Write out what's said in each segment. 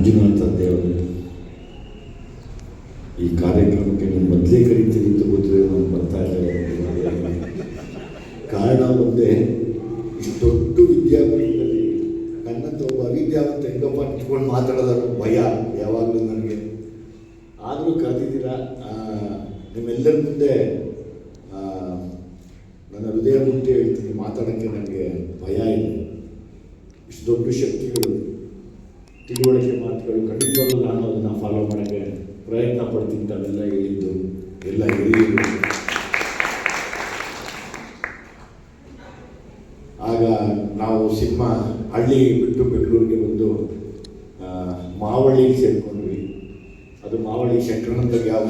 ಮಂಜುನಾಥ ದೇವರು ಈ ಕಾರ್ಯಕ್ರಮಕ್ಕೆ ನೀವು ಮೊದಲೇ ಕರೀತೀರಿ ಅಂತ ಗೊತ್ತಿದೆ, ನಾನು ಬರ್ತಾ ಇದ್ದಾರೆ ಕಾರಣ ಒಂದೇ ದೊಡ್ಡ ವಿದ್ಯಾಪೀಠದಲ್ಲಿ ನನ್ನಂತ ಒಬ್ಬ ಅವಿದ್ಯಾವಂತ ಹೆಂಗಪ್ಪ ಇಟ್ಕೊಂಡು ಮಾತಾಡೋದಾದ್ರು ಭಯ ಯಾವಾಗಲೂ ನನಗೆ. ಆದರೂ ಕರೆದಿದ್ದೀರಾ? ನಿಮ್ಮೆಲ್ಲರ ಮುಂದೆ ನನ್ನ ಹೃದಯ ಮುಂದೆ ಹೇಳ್ತೀನಿ, ಮಾತಾಡೋಕ್ಕೆ ನನಗೆ ಭಯ ಇದೆ. ಇಷ್ಟು ದೊಡ್ಡ ಶಕ್ತಿಗಳು. ತಿಳುವಳಿಕೆ ಮಾತುಗಳು ಖಂಡಿತವಾಗ್ಲೂ ನಾನು ಅದನ್ನು ಫಾಲೋ ಮಾಡೋಕ್ಕೆ ಪ್ರಯತ್ನ ಪಡ್ತೀನಿ ತಾವೆಲ್ಲ ಹೇಳಿದ್ದು. ಎಲ್ಲ ಹೇಳಿದ್ದು ಆಗ ನಾವು ಸಿನಿಮಾ ಹಳ್ಳಿ ಬಿಟ್ಟು ಬೆಂಗಳೂರಿಗೆ ಬಂದು ಮಾವಳ್ಳಿಗೆ ಸೇರ್ಕೊಂಡ್ವಿ. ಅದು ಮಾವಳ್ಳಿ ಶಂಕರನಂತ ಯಾವ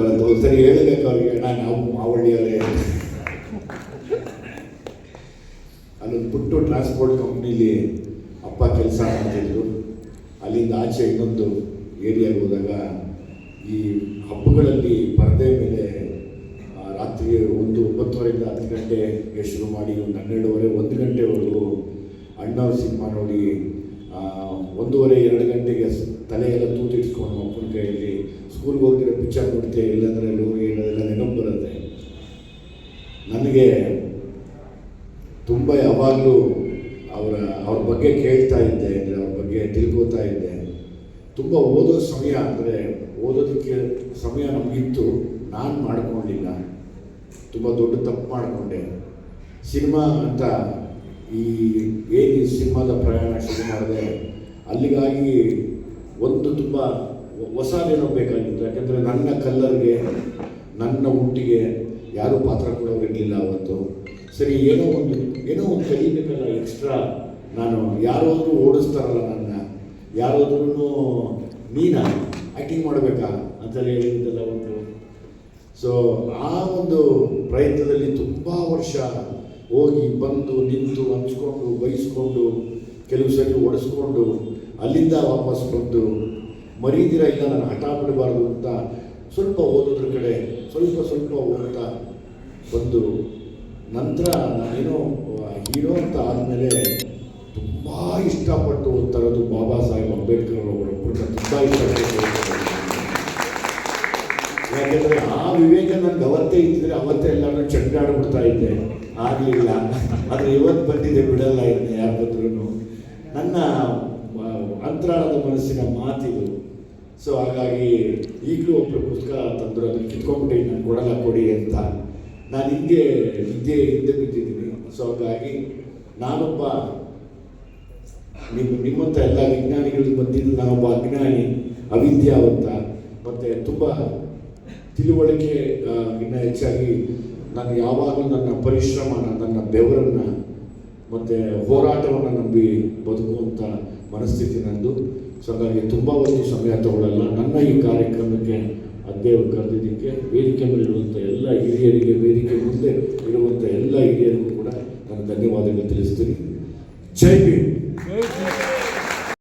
ಬರುತ್ತೆ ಒಂದ್ಸರಿ ಹೇಳಬೇಕು ಅವ್ರಿಗೆ, ಅಣ್ಣ, ನಾವು ಮಾವಳ್ಳಿಯವರೇ. ಅಲ್ಲೊಂದು ಪುಟ್ಟು ಟ್ರಾನ್ಸ್ಪೋರ್ಟ್ ಕಂಪ್ನಿಲಿ ಅಪ್ಪ ಕೆಲಸ ಮಾಡ್ತಿದ್ರು. ಅಲ್ಲಿಂದ ಆಚೆ ಇನ್ನೊಂದು ಏರಿಯಾಗೆ ಹೋದಾಗ ಈ ಹಬ್ಬಗಳಲ್ಲಿ ಪರದೆ ಮೇಲೆ ರಾತ್ರಿ ಒಂದು ಒಂಬತ್ತುವರೆಯಿಂದ ಹತ್ತು ಗಂಟೆಗೆ ಶುರು ಮಾಡಿ ಒಂದು ಹನ್ನೆರಡುವರೆ, ಒಂದು ಗಂಟೆವರೆಗೂ ಅಣ್ಣವ್ರ ಸಿನಿಮಾ ನೋಡಿ ಒಂದೂವರೆ, ಎರಡು ಗಂಟೆಗೆ ತಲೆಯೆಲ್ಲ ತೂತಿಟ್ಕೊಂಡು ಅಪ್ಪನ ಕೈಯಲ್ಲಿ ಸ್ಕೂಲ್ಗೆ ಹೋಗಿರೋ ಪಿಕ್ಚರ್ ನೋಡ್ತೆ, ಇಲ್ಲಾಂದ್ರೆ ಲೋಗಿ ಹೇಳೋದೆಲ್ಲ ನೆನಪು ಬರುತ್ತೆ. ನನಗೆ ತುಂಬ ಯಾವಾಗಲೂ ಅವರ, ಅವ್ರ ಬಗ್ಗೆ ಕೇಳ್ತಾ ಇದ್ದೆ, ಅಂದರೆ ಅವ್ರ ಬಗ್ಗೆ ತಿಳ್ಕೊತಾ ಇದ್ದೆ. ತುಂಬ ಓದೋ ಸಮಯ ಅಂದರೆ ಓದೋದಕ್ಕೆ ಸಮಯ ನಮಗಿತ್ತು, ನಾನು ಮಾಡಿಕೊಂಡಿಲ್ಲ. ತುಂಬ ದೊಡ್ಡ ತಪ್ಪು ಮಾಡಿಕೊಂಡೆ. ಸಿನಿಮಾ ಅಂತ ಈ ಏನು ಸಿನಿಮಾದ ಪ್ರಯಾಣ ಶುರು ಮಾಡಿದೆ, ಅಲ್ಲಿಗಾಗಿ ಒಂದು ತುಂಬ ಹೊಸದೇನೋ ಬೇಕಾಗಿತ್ತು. ಯಾಕೆಂದರೆ ನನ್ನ ಕಲ್ಲರ್ಗೆ, ನನ್ನ ಹುಟ್ಟಿಗೆ ಯಾರೂ ಪಾತ್ರ ಕೊಡೋರಿರಲಿಲ್ಲ ಅವತ್ತು. ಸರಿ, ಏನೋ ಒಂದು ಏನೋ ಒಂದು ಕಲಿಬೇಕಲ್ಲ ಎಕ್ಸ್ಟ್ರಾ ನಾನು ಯಾರಾದರೂ ಓಡಿಸ್ತಾರಲ್ಲ ನನ್ನ ಯಾರಾದ್ರೂ ನೀನಾ ಆ್ಯಕ್ಟಿಂಗ್ ಮಾಡಬೇಕಾ ಅಂತೆಲ್ಲ ಹೇಳಿದ್ದೆಲ್ಲ ಒಂದು ಸೊ ಆ ಒಂದು ಪ್ರಯತ್ನದಲ್ಲಿ ತುಂಬ ವರ್ಷ ಹೋಗಿ ಬಂದು ನಿಂತು ಹಂಚ್ಕೊಂಡು, ಬೈಸ್ಕೊಂಡು, ಕೆಲವು ಸರಿ ಒಡಿಸ್ಕೊಂಡು ಅಲ್ಲಿಂದ ವಾಪಸ್ ಬಂದು, ಮರೀದಿರ ಇಲ್ಲ, ನಾನು ಹಠ ಬಿಡಬಾರ್ದು ಅಂತ ಸ್ವಲ್ಪ ಓದೋದ್ರ ಕಡೆ, ಸ್ವಲ್ಪ ಸ್ವಲ್ಪ ಓದ್ತಾ ಬಂದು ನಂತರ ನಾನೇನೋ ಹೀರೋ ಅಂತ ಆದಮೇಲೆ ತುಂಬ ಇಷ್ಟಪಟ್ಟು ಓದ್ತಾರದು ಬಾಬಾ ಸಾಹೇಬ್ ಅಂಬೇಡ್ಕರ್ ಅವರೊಬ್ಬರನ್ನ ತುಂಬ ಇಷ್ಟಪಟ್ಟು. ಯಾಕೆಂದ್ರೆ ಆ ವಿವೇಕ ನನ್ಗೆ ಅವತ್ತೇ ಇದ್ದಿದ್ರೆ ಅವತ್ತೇ ಎಲ್ಲಾನು ಚಂಡಾಡ್ಬಿಡ್ತಾ ಇದ್ದೆ. ಆಗಲಿಲ್ಲ. ಆದರೆ ಇವತ್ತು ಬಂದಿದೆ, ಬಿಡಲ್ಲ ಇದ್ದೆ ಯಾರು ನನ್ನ ಅಂತರಾಳದ ಮನಸ್ಸಿನ ಮಾತಿದು. ಸೊ ಹಾಗಾಗಿ ಈಗಲೂ ಒಬ್ಬರು ಪುಸ್ತಕ ತಂದರು, ಅದನ್ನು ಕಿತ್ಕೊಂಡ್ಬಿಟ್ಟು ನಾನು ಕೊಡಲ್ಲ, ಕೊಡಿ ಅಂತ. ನಾನು ಹಿಂಗೆ ವಿದ್ಯೆ ಹಿಂದೆ ಬಿದ್ದಿದ್ದೀನಿ. ಸೊ ಹಾಗಾಗಿ ನಾನೊಬ್ಬ ನಿಮ್ಮ ನಿಮ್ಮಂಥ ಎಲ್ಲ ವಿಜ್ಞಾನಿಗಳು ಬಂದಿದ್ದು ನಾನೊಬ್ಬ ಅಜ್ಞಾನಿ ಅವಿದ್ಯಾವಂತ ಮತ್ತು ತುಂಬ ತಿಳುವಳಿಕೆ ಇನ್ನೂ ಹೆಚ್ಚಾಗಿ ನಾನು ಯಾವಾಗಲೂ ನನ್ನ ಪರಿಶ್ರಮನ, ನನ್ನ ಬೆವರನ್ನು, ಮತ್ತು ಹೋರಾಟವನ್ನು ನಂಬಿ ಬದುಕುವಂಥ ಮನಸ್ಥಿತಿ ನಂದು. ಸೊ ಹಾಗಾಗಿ ತುಂಬ ಒಂದು ಸಮಯ ತಗೊಳ್ಳಲ್ಲ. ನನ್ನ ಈ ಕಾರ್ಯಕ್ರಮಕ್ಕೆ ಅದೇ ಕರೆದಿದ್ದಕ್ಕೆ, ವೇದಿಕೆ ಮೇಲಿರುವಂಥ ಎಲ್ಲ ಹಿರಿಯರಿಗೆ, ವೇದಿಕೆ ಮುಂದೆ ಇರುವಂಥ ಎಲ್ಲ ಹಿರಿಯರಿಗೂ ಕೂಡ ನಾನು ಧನ್ಯವಾದಗಳು ತಿಳಿಸ್ತೀನಿ. ಜೈ ಶ್ರೀ